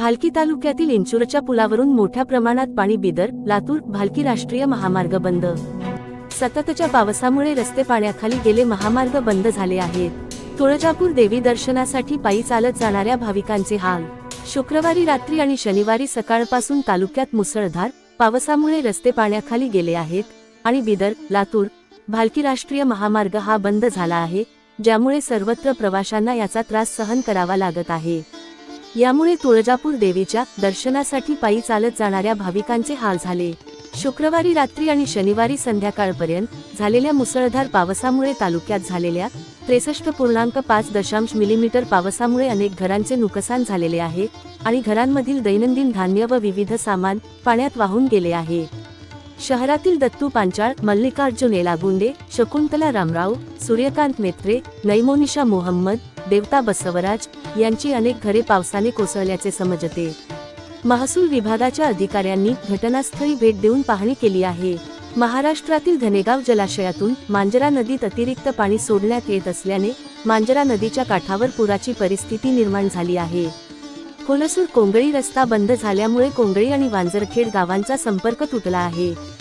भालकी तालुक्यातील इंचूरच्या पुलावरून मोठ्या प्रमाणात पाणी बिदर लातूर भालकी राष्ट्रीय महामार्ग बंद. सततच्या पावसामुळे रस्ते पाण्याखाली गेले महामार्ग बंद झाले आहेत. तुळजापूर देवी दर्शनासाठी पायी चालत जाणाऱ्या भाविकांचे हाल. शुक्रवारी रात्री आणि शनिवारी सकाळपासून तालुक्यात मुसळधार पावसामुळे रस्ते पाण्याखाली गेले आहेत आणि बिदर लातूर भालकी राष्ट्रीय महामार्ग हा बंद झाला आहे ज्यामुळे सर्वत्र प्रवाशांना याचा त्रास सहन करावा लागत आहे. यामुळे तुळजापूर देवीच्या दर्शनासाठी पायी चालत जाणाऱ्या भाविकांचे हाल झाले. शुक्रवारी रात्री आणि शनिवारी संध्याकाळपर्यंत झालेल्या मुसळधार पावसामुळे तालुक्यात झालेल्या त्रेसष्ट पूर्णांक पाच दशांश मिलीमीटर पावसामुळे अनेक घरांचे नुकसान झालेले आहे आणि घरांमधील दैनंदिन धान्य व विविध सामान पाण्यात वाहून गेले आहे. शहरातील दत्तू पांचाळ मल्लिकार्जुन एलागुंडे शकुंतला रामराव सूर्यकांत मेत्रे नैमोनिशा मोहम्मद देवता बसवराज यांची अनेक घरे पावसाने कोसळल्याचे समजते. महसूल विभागाच्या अधिकाऱ्यांनी घटनास्थळी भेट देऊन पाहणी केली आहे. महाराष्ट्रातील धनेगाव जलाशयातून मांजरा नदीत अतिरिक्त पाणी सोडण्यात येत असल्याने मांजरा नदीच्या काठावर पुराची परिस्थिती निर्माण झाली आहे. कोलसूर कोंगळी रस्ता बंद झाल्यामुळे कोंगळी आणि वांजरखेड गावांचा संपर्क तुटला आहे.